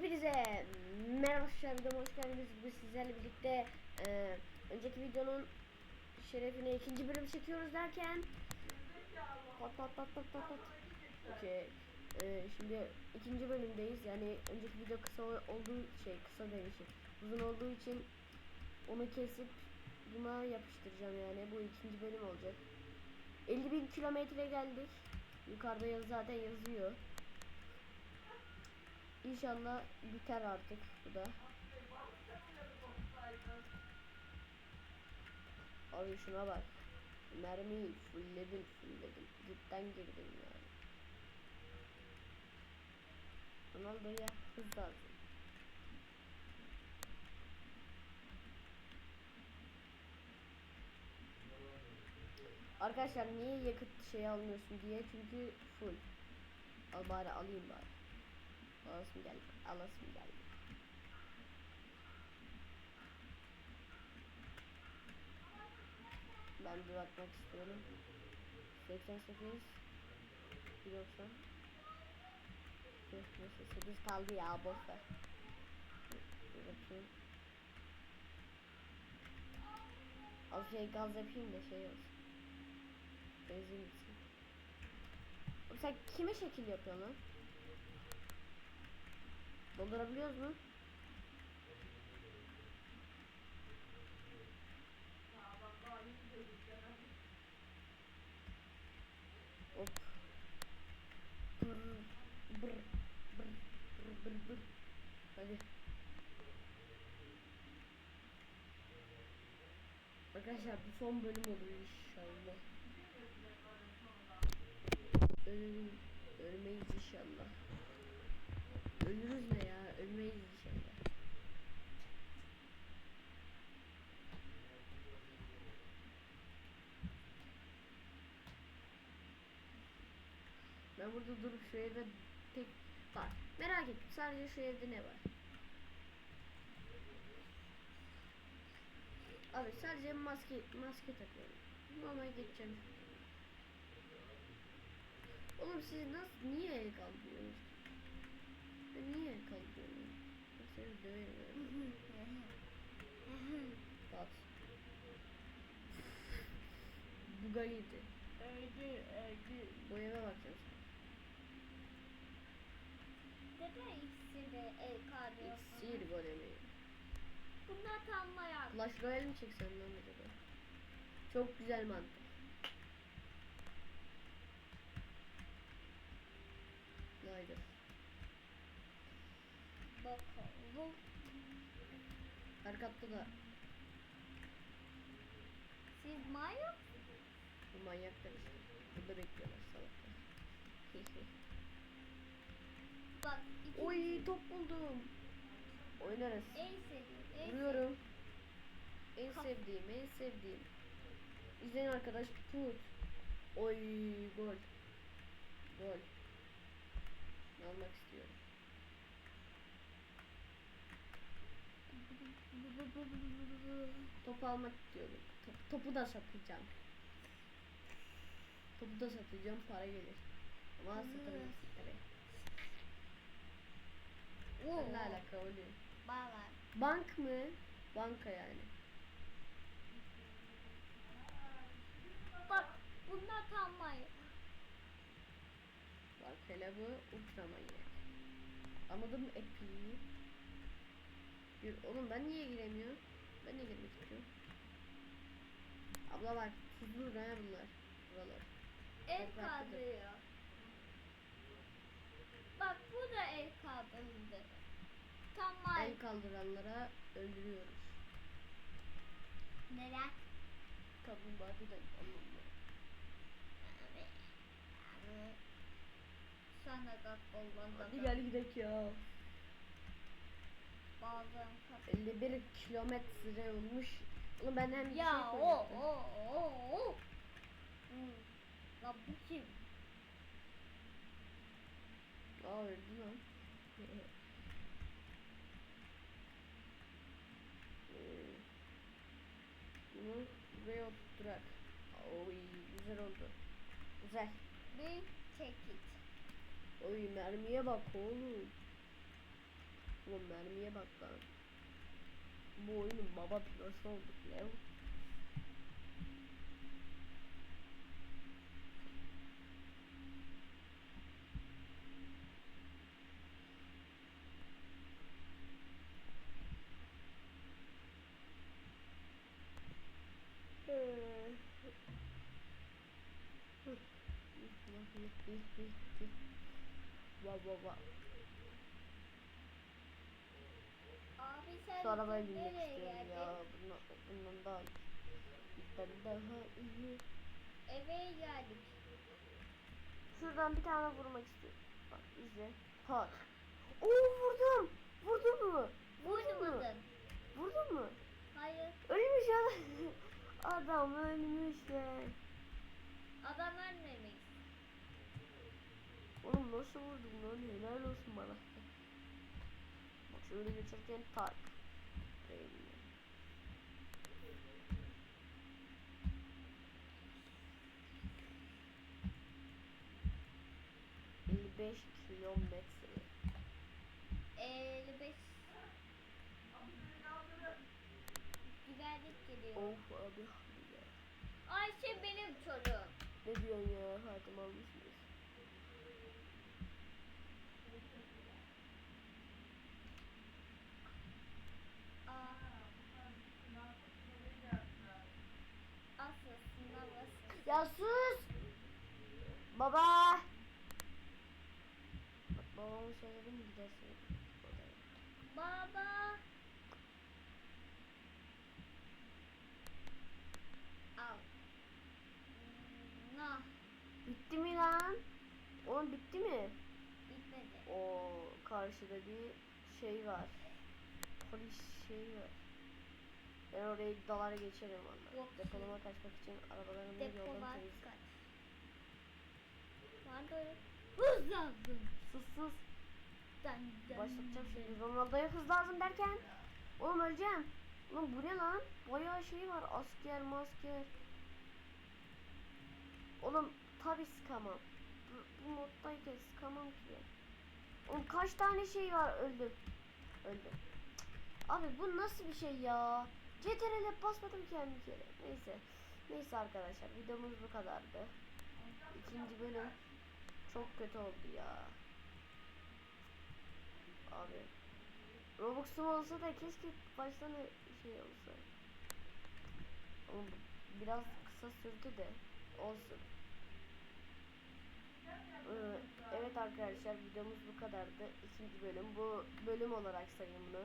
Hepinize merhaba arkadaşlar videoma hoş geldiniz. Bugün sizlerle birlikte e, önceki videonun şerefine ikinci bölüm çekiyoruz derken pat pat pat pat pat pat. Okey. E, şimdi ikinci bölümdeyiz. Yani önceki video kısa olduğu şey kısa demişim. Uzun olduğu için onu kesip buna yapıştıracağım yani. Bu ikinci bölüm olacak. 50 bin kilometre geldik. Yukarıda yaz zaten yazıyor. İnşallah biter artık bu da. Abi şuna bak. Mermiyi fullledim fullledim. Cidden girdim yani. Ronaldo'ya hız lazım. Arkadaşlar niye yakıt şey almıyorsun diye çünkü full. Al bari alayım bari. Alasım geldi. Alasım geldi. Ben bir bakmak istiyorum. 88 190 Tüh, Neyse 8 kaldı ya boş ver. Bakayım. Az şey gaz yapayım da şey olsun. Benzin bitsin. Sen kime şekil yapıyorsun lan? Doldurabiliyoruz mu? Hop. Brr, brr, brr, brr, brr. Hadi. Arkadaşlar bu son bölüm olur inşallah. Ölüm, ölmeyiz inşallah. Ölürüz ne ya? Ölmeyiz inşallah. Ben burada durup şu evde tek var. Merak ettim. Sadece şu evde ne var? Abi sadece maske maske takıyorum. Normal geçeceğim. Oğlum siz nasıl niye el kaldırıyorsunuz? Niye el kaldırıyorum? Ben seni döverim. Bak. Bugayıydı. Öldü, öldü. Bu eve el kaldırıyorsun? İksir golemi. Bunlar tam ayak. Clash Royale mi çeksen lan acaba? Çok güzel mantık. Haydi. Bakalım. Her katta da Siz manyak bu manyaklar işte. Burada bekliyorlar salaklar. Bak iki Oy top buldum. Oynarız. en sevdiğim. En Vuruyorum. En Kap- sevdiğim, en sevdiğim. İzleyin arkadaş. Put. Oy gol. Gol. Almak istiyorum. Topu almak istiyorum. Top- topu da satacağım. Topu da satacağım para gelir. Ama satamaz tabii. Oo. Ne alaka oluyor? Bağlar. Bank mı? Banka yani. Bak bunlar tam manyak. Bak hele bu ultra manyak. Anladın mı epiği? Bir, oğlum ben niye giremiyorum? Ben niye girmek istiyorum? Abla bak tuzlu ne bunlar? Buralar. Farklıdır. kaldırıyor. Bak bu da el kaldırdı. Tam El kaldıranlara öldürüyoruz. Neden? Kaplumbağada da anlamlı. Sana da kullandı. Hadi gel gidelim ya. Bazen kas- 51 kilometre olmuş. Oğlum ben hem bir Ya şey o koyacaktım. o o o. Hmm. La bu kim? Aa öldü lan. Ee, Bunu buraya oturtturak. Oy güzel oldu. Güzel. Bir çekiç. Oy mermiye bak oğlum. Ulan mermiye bak lan. Bu oyunun baba pilosu olduk ya. Vay vay vay. Abi sen arabaya nereye binmek istiyorum ya. Bundan, bundan daha bundan daha iyi. Eve geldik. Şuradan bir tane vurmak istiyorum. Bak izle. Ha. Oo vurdum. Vurdun mu? Nasıl vurdun lan? Helal olsun bana. Bak şöyle geçerken tak. Eyvallah. Beş kilometre. 55 Güvenlik geliyor. Of abi. Ayşe benim çocuğum. Ne diyorsun ya? Hatim almış mıyız? Ya sus! Baba! Bak babama söyledim gidersin. odaya. Baba. Al. No. Bitti mi lan? Oğlum bitti mi? Bitmedi. O karşıda bir şey var. Polis şey var. Ben oraya dalar geçerim valla. Depolama kaçmak için arabalarımı yoldan temizledim. kaç. Vardı. Hızlandım. Sus sus. Dan, dan, Başlatacağım şimdi. Ronaldo'ya hız lazım derken. Oğlum öleceğim. Oğlum bu ne lan? Bayağı şey var. Asker masker. Oğlum tabi sıkamam. Bu, bu moddayken sıkamam ki. Oğlum kaç tane şey var öldü. Öldü. Cık. Abi bu nasıl bir şey ya? CTRL'e basmadım ki kere. Neyse. Neyse arkadaşlar videomuz bu kadardı. İkinci bölüm çok kötü oldu ya. Abi. Robux'um olsa da keşke baştan şey olsa. Ama biraz kısa sürdü de olsun. Ee, Evet arkadaşlar videomuz bu kadardı. İkinci bölüm. Bu bölüm olarak sayın bunu.